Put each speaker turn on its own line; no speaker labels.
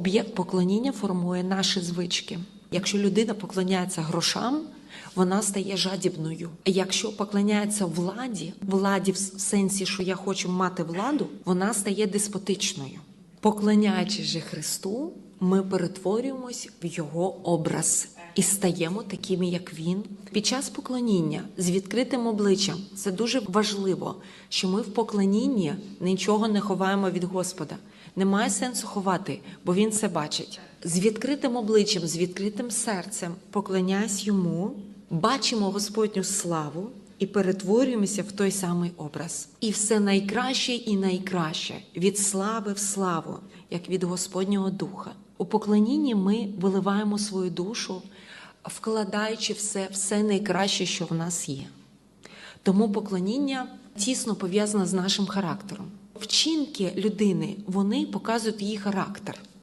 Об'єкт поклоніння формує наші звички. Якщо людина поклоняється грошам, вона стає жадібною. Якщо поклоняється владі, владі в сенсі, що я хочу мати владу, вона стає деспотичною. Поклоняючись же Христу, ми перетворюємось в Його образ і стаємо такими, як Він. Під час поклоніння з відкритим обличчям це дуже важливо, що ми в поклонінні нічого не ховаємо від Господа. Немає сенсу ховати, бо він це бачить. З відкритим обличчям, з відкритим серцем, поклоняясь йому, бачимо Господню славу і перетворюємося в той самий образ. І все найкраще і найкраще від слави в славу, як від Господнього Духа. У поклонінні ми виливаємо свою душу, вкладаючи все, все найкраще, що в нас є. Тому поклоніння тісно пов'язане з нашим характером. Вчинки людини вони показують її характер.